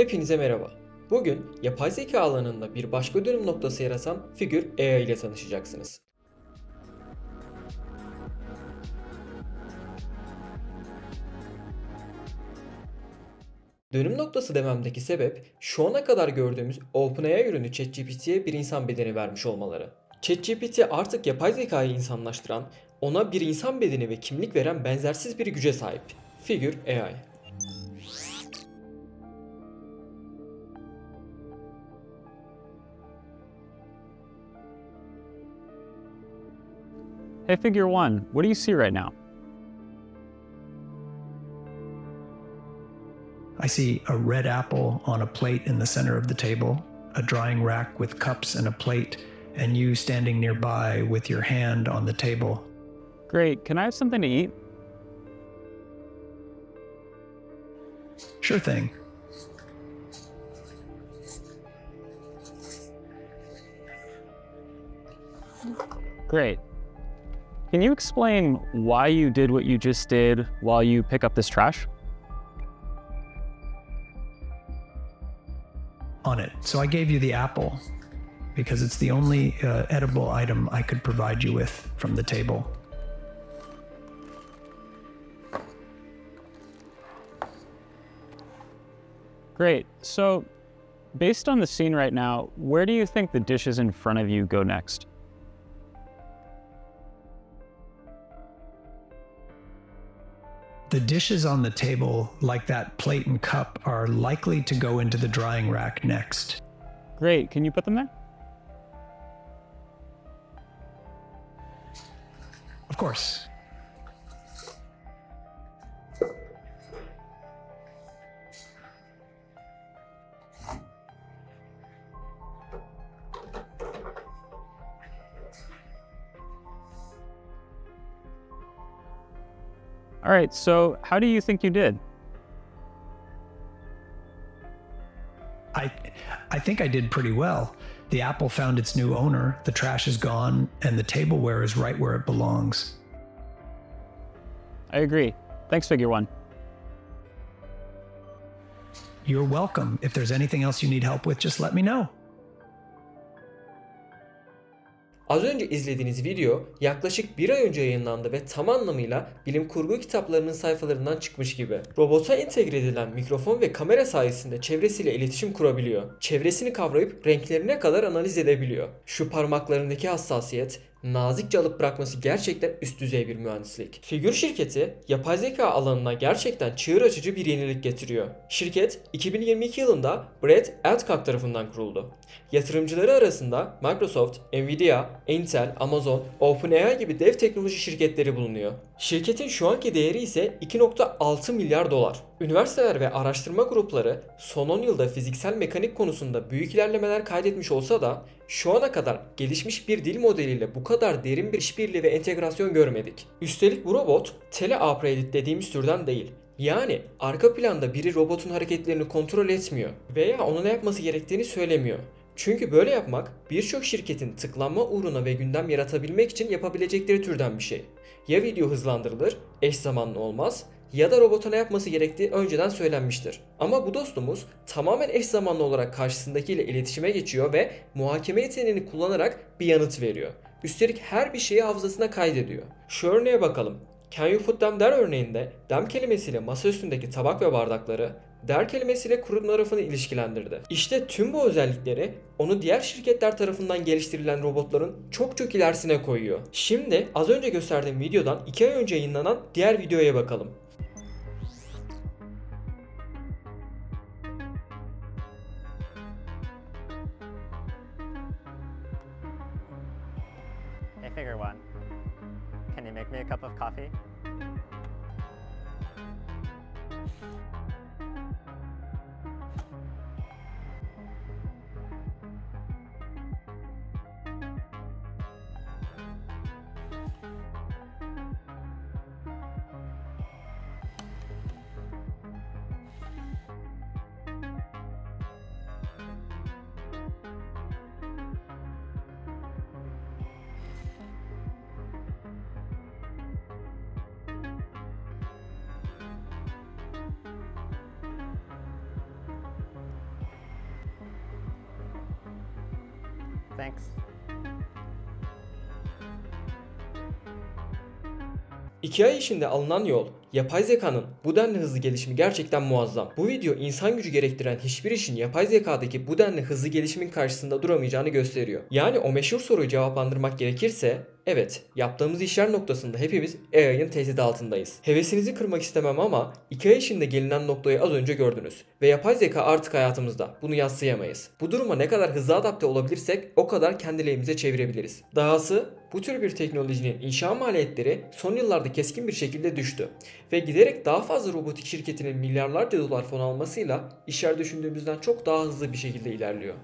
Hepinize merhaba. Bugün yapay zeka alanında bir başka dönüm noktası yaratan Figür AI ile tanışacaksınız. Dönüm noktası dememdeki sebep şu ana kadar gördüğümüz OpenAI ürünü ChatGPT'ye bir insan bedeni vermiş olmaları. ChatGPT artık yapay zekayı insanlaştıran, ona bir insan bedeni ve kimlik veren benzersiz bir güce sahip. Figür AI. Hey, Figure One, what do you see right now? I see a red apple on a plate in the center of the table, a drying rack with cups and a plate, and you standing nearby with your hand on the table. Great, can I have something to eat? Sure thing. Great. Can you explain why you did what you just did while you pick up this trash? On it. So I gave you the apple because it's the only uh, edible item I could provide you with from the table. Great. So, based on the scene right now, where do you think the dishes in front of you go next? The dishes on the table, like that plate and cup, are likely to go into the drying rack next. Great, can you put them there? Of course. All right, so how do you think you did? I I think I did pretty well. The apple found its new owner, the trash is gone, and the tableware is right where it belongs. I agree. Thanks, Figure One. You're welcome. If there's anything else you need help with, just let me know. Az önce izlediğiniz video yaklaşık bir ay önce yayınlandı ve tam anlamıyla bilim kurgu kitaplarının sayfalarından çıkmış gibi. Robota entegre edilen mikrofon ve kamera sayesinde çevresiyle iletişim kurabiliyor. Çevresini kavrayıp renklerine kadar analiz edebiliyor. Şu parmaklarındaki hassasiyet, nazikçe alıp bırakması gerçekten üst düzey bir mühendislik. Figür şirketi yapay zeka alanına gerçekten çığır açıcı bir yenilik getiriyor. Şirket 2022 yılında Brad Alcock tarafından kuruldu. Yatırımcıları arasında Microsoft, Nvidia, Intel, Amazon, OpenAI gibi dev teknoloji şirketleri bulunuyor. Şirketin şu anki değeri ise 2.6 milyar dolar. Üniversiteler ve araştırma grupları son 10 yılda fiziksel mekanik konusunda büyük ilerlemeler kaydetmiş olsa da şu ana kadar gelişmiş bir dil modeliyle bu kadar derin bir işbirliği ve entegrasyon görmedik. Üstelik bu robot tele-operated dediğimiz türden değil. Yani arka planda biri robotun hareketlerini kontrol etmiyor veya ona ne yapması gerektiğini söylemiyor. Çünkü böyle yapmak birçok şirketin tıklanma uğruna ve gündem yaratabilmek için yapabilecekleri türden bir şey. Ya video hızlandırılır, eş zamanlı olmaz ya da robota ne yapması gerektiği önceden söylenmiştir. Ama bu dostumuz tamamen eş zamanlı olarak karşısındakiyle iletişime geçiyor ve muhakeme yeteneğini kullanarak bir yanıt veriyor. Üstelik her bir şeyi hafızasına kaydediyor. Şu örneğe bakalım. Can you put them there örneğinde dem kelimesiyle masa üstündeki tabak ve bardakları, der kelimesiyle kurutma rafını ilişkilendirdi. İşte tüm bu özellikleri onu diğer şirketler tarafından geliştirilen robotların çok çok ilerisine koyuyor. Şimdi az önce gösterdiğim videodan 2 ay önce yayınlanan diğer videoya bakalım. Hey, Figure One. Can you make me a cup of coffee? Thanks. İki ay içinde alınan yol, yapay zekanın bu denli hızlı gelişimi gerçekten muazzam. Bu video insan gücü gerektiren hiçbir işin yapay zekadaki bu denli hızlı gelişimin karşısında duramayacağını gösteriyor. Yani o meşhur soruyu cevaplandırmak gerekirse, evet yaptığımız işler noktasında hepimiz AI'ın tehdidi altındayız. Hevesinizi kırmak istemem ama iki ay içinde gelinen noktayı az önce gördünüz. Ve yapay zeka artık hayatımızda. Bunu yadsıyamayız. Bu duruma ne kadar hızlı adapte olabilirsek o kadar kendi lehimize çevirebiliriz. Dahası bu tür bir teknolojinin inşa maliyetleri son yıllarda keskin bir şekilde düştü ve giderek daha fazla robotik şirketinin milyarlarca dolar fon almasıyla işler düşündüğümüzden çok daha hızlı bir şekilde ilerliyor.